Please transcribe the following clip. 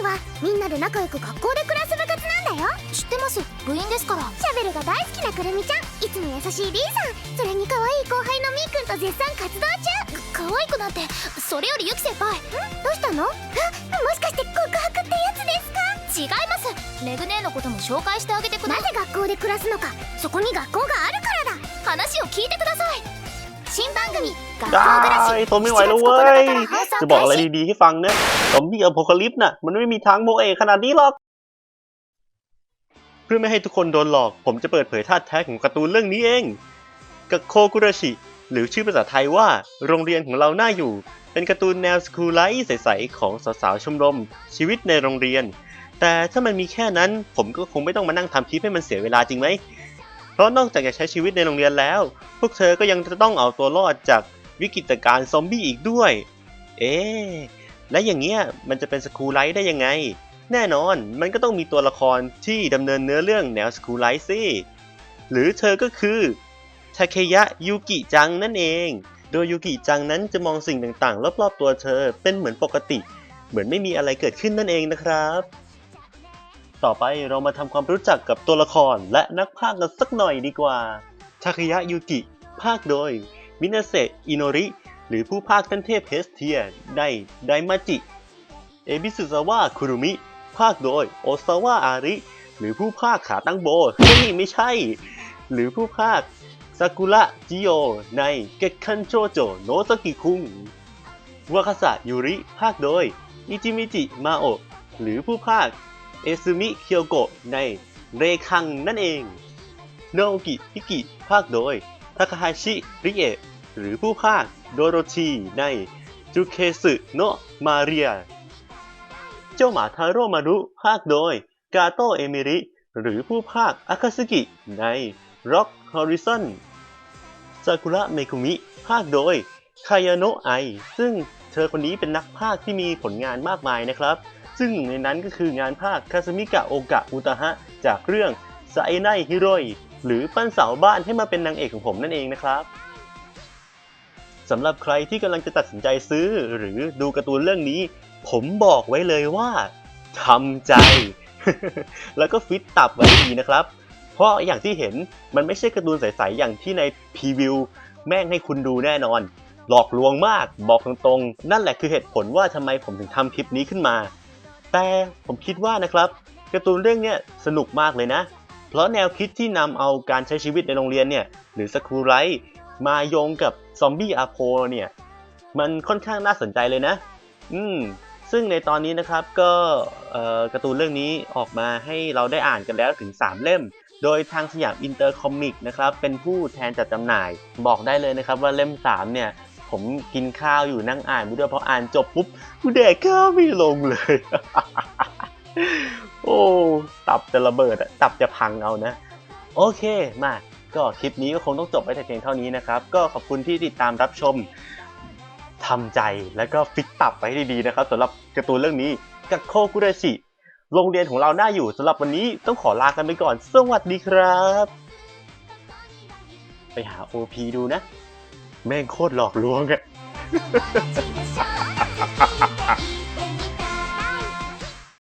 ムはみんなで仲良く学校で暮らす部活なんだよ。知ってます。部員ですから。シャベルが大好きなくるみちゃん。いつも優しいリーさん。それに可愛い後輩のみーくんと絶賛活動中。可愛くなんてそれよりユキ先輩。どうしたの？あもしかして告白ってやつです違います。メグ姉のことも紹介してあげてくだかなぜ学校で暮らすのか。そこに学校があるからだ。話を聞いてください。新番組「学校暮 ได้ทนไม่ไหวแล้วเว้ย จะบอกอะไรดีๆให้ฟังนะซอมบี้อพอลลิปน่ะ มันไม่มีทางโมเอขนาดนี้หรอก เพื่อไม่ให้ทุกคนโดนหลอก ผมจะเปิดเผยท่าแท้ของการ์ตูนเรื่องนี้เอง กับโคกุระชิ หรือชื่อภาษาไทยว่า โรงเรียนของเราหน้าอยู่ เป็นการ์ตูนแนวสคูลไลท์ใสๆของสาวๆชมรม ชีวิตในโรงเรียน แต่ถ้ามันมีแค่นั้น ผมก็คงไม่ต้องมานั่งทำคลิปให้มันเสียเวลาจริงไหม เพราะนอกจากจะใช้ชีวิตในโรงเรียนแล้ว พวกเธอก็ยังจะต้องเอาตัวรอดจากวิกฤตการณ์ซอมบี้อีกด้วย เอ๊และอย่างเงี้ยมันจะเป็นสคูลไลท์ได้ยังไง แน่นอนมันก็ต้องมีตัวละครที่ดำเนินเนื้อเรื่องแนวสคูลไลท์สิหรือเธอก็คือทาเคยะยูกิจังนั่นเอง โดยยูกิจังนั้นจะมองสิ่งต่างๆ รอบๆตัวเธอเป็นเหมือนปกติ เหมือนไม่มีอะไรเกิดขึ้นนั่นเองนะครับ ต่อไปเรามาทำความรู้จักกับตัวละครและนักพากย์กันสักหน่อยดีกว่าทาคยะยูกิ พากโดย มินาเซะอิโนริ หรือผู้พากย์ท่านเทพเฮสเทียในไดมาจิ เอบิสุซาวะคุรุมิ พากโดย โอซาวะอาริ หรือผู้พากย์ขาตั้งโบเฮ้ยไม่ใช่ หรือผู้พากย์ซากุระจิโยในเกคคันโจโจโนซากิคุงวาคาสะยูริ พากโดย อิจิมิจิมาโอะหรือผู้พากย์ เอซึมิเคียวโกะในเรคังนั่นเอง โนกิฮิกิพากย์โดยทาคาฮาชิ ริเอะหรือผู้พากย์โดโรชิในจูเคสึโนะมาเรีย เจ้าหมาทาโร่มารุพากย์โดยกาโตเอมิริ หรือผู้พากย์อาคาสึกิใน Rock Horizon ซากุระเมกุมิพากย์โดยคายาโนะไอ ซึ่งเธอคนนี้เป็นนักพากย์ที่มีผลงานมากมายนะครับ ซึ่งหนึ่งในนั้นก็คืองานภาคคาสมิกะโอกะอุตาฮะ จากเรื่องไซไนฮิโรยหรือปั้นเสาบ้านให้มาเป็นนางเอกของผมนั่นเองนะครับสำหรับใครที่กำลังจะตัดสินใจซื้อหรือดูการ์ตูนเรื่องนี้ ผมบอกไว้เลยว่าทำใจ แล้วก็ฟิตตับไว้ดีนะครับ เพราะอย่างที่เห็นมันไม่ใช่การ์ตูนใสๆอย่างที่ในพรีวิวแม่งให้คุณดูแน่นอน หลอกลวงมากบอกตรงๆ นั่นแหละคือเหตุผลว่าทำไมผมถึงทำคลิปนี้ขึ้นมา แต่ผมคิดว่านะครับการ์ตูนเรื่องนี้สนุกมากเลยนะ เพราะแนวคิดที่นำเอาการใช้ชีวิตในโรงเรียนเนี่ยหรือสคูไลท์มาโยงกับซอมบี้อาโพเนี่ยมันค่อนข้างน่าสนใจเลยนะ อืม ซึ่งในตอนนี้นะครับก็การ์ตูนเรื่องนี้ออกมาให้เราได้อ่านกันแล้วถึง 3 เล่ม โดยทางสยามอินเตอร์คอมิกนะครับเป็นผู้แทนจัดจำหน่าย บอกได้เลยนะครับว่าเล่ม 3 เนี่ย ผมกินข้าวอยู่นั่งอ่านไปด้วยพออ่านจบปุ๊บกูแดกข้าวไม่ลงเลย โอ้ตับจะระเบิดอะตับจะพังเอานะ โอเคมาก็คลิปนี้ก็คงต้องจบไว้แต่เพียงเท่านี้นะครับ ก็ขอบคุณที่ติดตามรับชมทำใจแล้วก็ฟิตตับไว้ให้ดีๆนะครับสำหรับการ์ตูนเรื่องนี้กับโคกุเรชิโรงเรียนของเราหน่าอยู่สำหรับวันนี้ต้องขอลากันไปก่อน สวัสดีครับ ไปหา OP ดูนะ แม่งโคตรหลอกลวงอะ